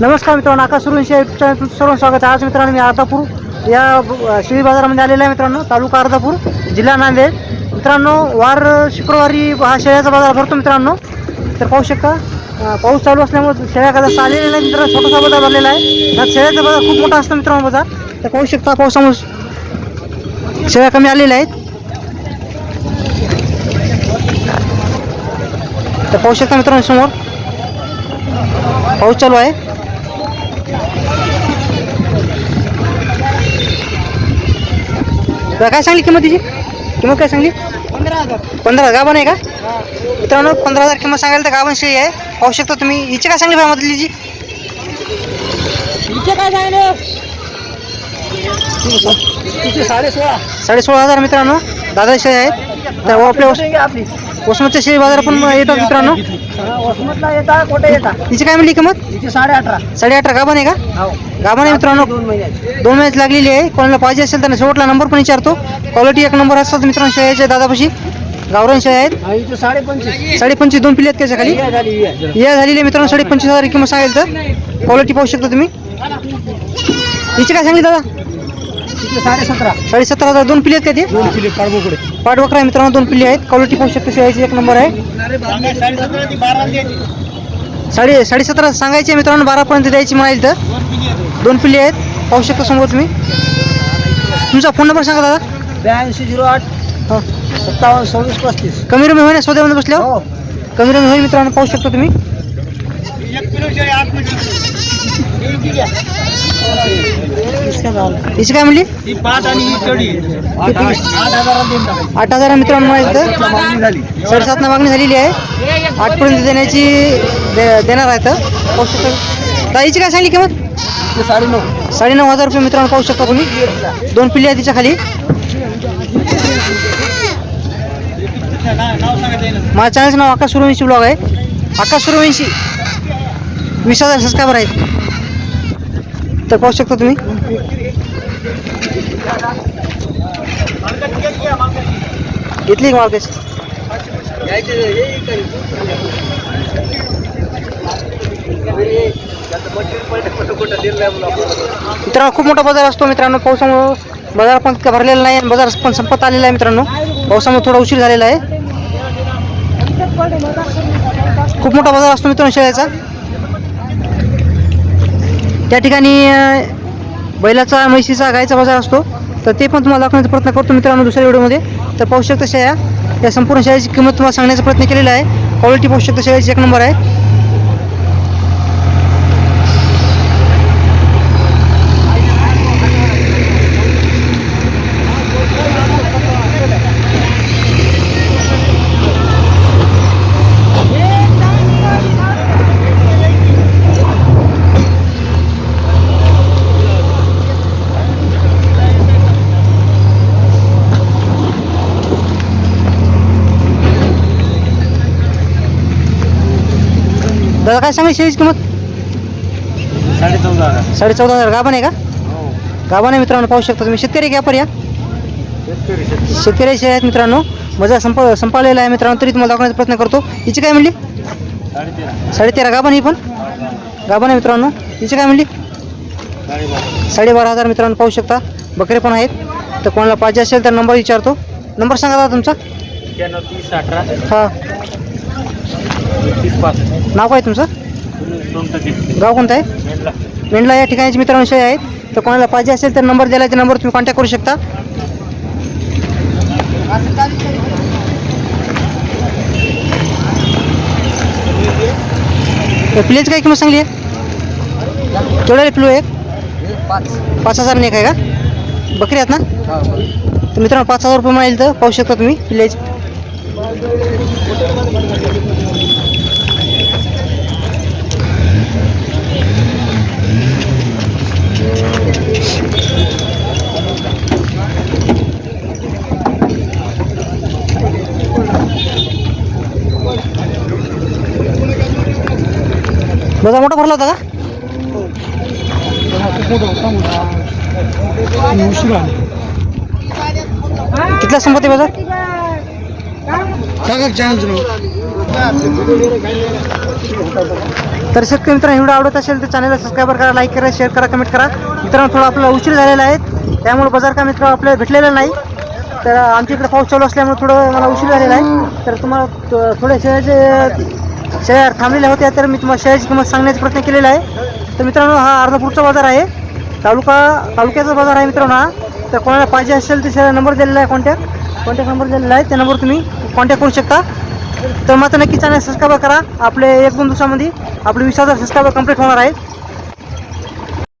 नमस्कार मित्रांनो आकाश सुरुंशी चॅनल तुमचं सर्व स्वागत आहे. आज मित्रांनो मी अर्धापूर या ब- शेळी बाजारामध्ये आलेला आहे मित्रांनो तालुका अर्धापूर जिल्हा नांदेड. मित्रांनो वार शुक्रवारी हा शेळ्याचा बाजार भरतो मित्रांनो. तर पाहू शकता पाऊस चालू असल्यामुळे शेळ्या का आलेला नाही मित्रांनो छोटासा बाजार भरलेला आहे. त्यात शेळ्याचा बाजार खूप मोठा असतो मित्रांनो बाजार. तर पाहू शकता पावसामुळे शेळ्या कमी आलेल्या आहेत. तर पाहू शकता मित्रांनो समोर पाऊस चालू आहे. काय सांगली किंमत तिची? किंमत काय सांगली? पंधरा हजार. पंधरा गाभण आहे का? मित्रांनो पंधरा हजार किंमत सांगायला तर गाभण शेळी आहे. पाहू शकता तुम्ही. हिची काय सांगली भाई मधली हिचे काय सांगितलं तिचे साडे सोळा. साडे सोळा हजार मित्रांनो. दादा शेळी आहेत. तर आपल्या आपली. वसमतच्या शेळी बाजार पण येतात मित्रांनो. वसमतला येता कुठे येता हिची काय म्हणली किंमत? तिचे साडे अठरा साडे अठरा गाभण आहे का? हो. गाभण आहे मित्रांनो. दोन मॅच लागलेली आहे. कोणाला पाहिजे असेल तर शेवटला नंबर पण विचारतो. क्वालिटी एक नंबर असतात मित्रांनो शेळ्याच्या दादापाशी. गावरान शेळ्या आहेत. हा, हिचे साडे पंचवीस साडेपंचवीस दोन पिल्ले आहेत त्याच्याखाली. या झालेली आहे मित्रांनो साडेपंचवीस हजार किंमत सांगेल तर. क्वालिटी पाहू शकता तुम्ही. हिची काय सांगली दादा? साडे सतरा. साडे सतरा हजार. दोन पिल्ले आहेत का ते? दोन किलो पाठवकरा आहे मित्रांनो दोन पिल्ले आहेत. क्वालिटी पाहू शकता शेळ्याची एक नंबर आहे. साडे सतरा साडे साडेसतरा सांगायचे आहे मित्रांनो बारापर्यंत द्यायची म्हणाल तर. दोन पिल्ले आहेत. पाहू शकता समोर तुम्ही. तुमचा फोन नंबर सांगा दादा. ब्याऐंशी झिरो आठ. हो. सत्तावन्न सव्वीस पस्तीस. कमी रमी होईल बसल्यावर हो. कमी रमी होईल मित्रांनो पाहू शकता तुम्ही. हिची काय म्हणली? पाच आणि चढी आठ हजार मित्रांनो म्हणाल तर मागणी झालेली आहे. आठपर्यंत देण्याची देणार आहे तर पाहू शकता. ताईची काय सांगली किंमत? तिचे साडे नऊ साडेनऊ हजार रुपये मित्रांनो पाहू शकता तुम्ही. दोन पिल्ले आहेत तिच्या खाली. माझ्या चॅनलचं नाव आकाश सूर्यवंशी ब्लॉग आहे. आकाश सूर्यवंशी वीस हजार सबस्क्रायबर आहेत. तर पाहू शकता तुम्ही. घेतली का मार्केट मित्रांनो खूप मोठा बाजार असतो मित्रांनो. पावसामुळं बाजार पण इतका भरलेला नाही आणि बाजार पण संपत आलेला आहे मित्रांनो. पावसामुळे थोडा उशीर झालेला आहे. खूप मोठा बाजार असतो मित्रांनो शेळ्याचा. त्या ठिकाणी बैलाचा म्हैशीचा गायचा बाजार असतो. तर ते पण तुम्हाला दाखवण्याचा प्रयत्न करतो मित्रांनो दुसऱ्या व्हिडिओमध्ये. तर पाहू शकता शेळ्या. या संपूर्ण शाळेची किंमत तुम्हाला सांगण्याचा प्रयत्न केलेला आहे. क्वालिटी पाहू शकता शाळेची एक नंबर आहे. दादा काय सांगा शेळीची किंमत? साडे चौदा हजार. साडे चौदा हजार. गाभण आहे का? हो. गाभण आहे मित्रांनो पाहू शकता तुम्ही. शेतकरी घ्या पर या शेतकरी शेतकरी. शेतकरी शेळ्या आहेत मित्रांनो. मजा संप संपाळलेला आहे मित्रांनो तरी तुम्हाला दाखवण्याचा प्रयत्न करतो. हिची काय म्हणली? साडे तेरा साडेतेरा. गाभण ही पण? गाभण आहे मित्रांनो. हिची काय म्हणली? साडे बारा साडेबारा हजार मित्रांनो पाहू शकता. बकरे पण आहेत. तर कोणाला पाहिजे असेल तर नंबर विचारतो. नंबर सांगा दादा तुमचा. एक्क्याण्णव तीस अठरा. हा. नाव काय तुमचं? गाव कोणतं आहे? मेंढला. या ठिकाणचे मित्रांनो शेळ्या आहेत. तर कोणाला पाहिजे असेल तर नंबर दिला त्या नंबर तुम्ही कॉन्टॅक्ट करू शकता. प्लेच काय किंमत सांगली आहे? केवढ्याला पिलो एक पाच पाच हजार एक आहे का? बकरी आहेत ना? तर मित्रांनो पाच हजार रुपये मिळेल तर पाहू शकता तुम्ही पिल्लेच बाजार मोठा भरला होता का कितला संपत्ती बाजार सांगा चॅनलचं नाव तर शेतकरी मित्रांनो व्हिडिओ आवडत असेल तर चॅनलला सबस्क्राईबर करा लाईक करा शेअर करा कमेंट करा. मित्रांनो थोडा आपला उशीर झालेला आहे. त्यामुळे बाजार का मित्र आपल्याला भेटलेला नाही. तर आमच्या इकडे पाऊस चालू असल्यामुळे थोडं मला उशीर झालेला आहे. तर तुम्हाला थोड्या थोडे शेळ्याचे शेळ्या थांबलेल्या होत्या तर मी तुम्हाला शेळ्याची किंमत सांगण्याचा प्रयत्न केलेला आहे. तर मित्रांनो हा अर्धापूरचा बाजार आहे. तालुका तालुक्याचा बाजार आहे मित्रांनो हा. तर कोणाला पाहिजे असेल तर शेळ्या नंबर दिलेला आहे कॉन्टॅक्ट कॉन्टॅक्ट नंबर दिलेला आहे त्या नंबर तुम्ही कॉन्टॅक्ट करू शकता. तर मात्र नक्की चॅनल सबस्क्राईब करा. आपले एक दोन दिवसामध्ये आपले वीस हजार सबस्क्राईबर कंप्लीट होणार आहे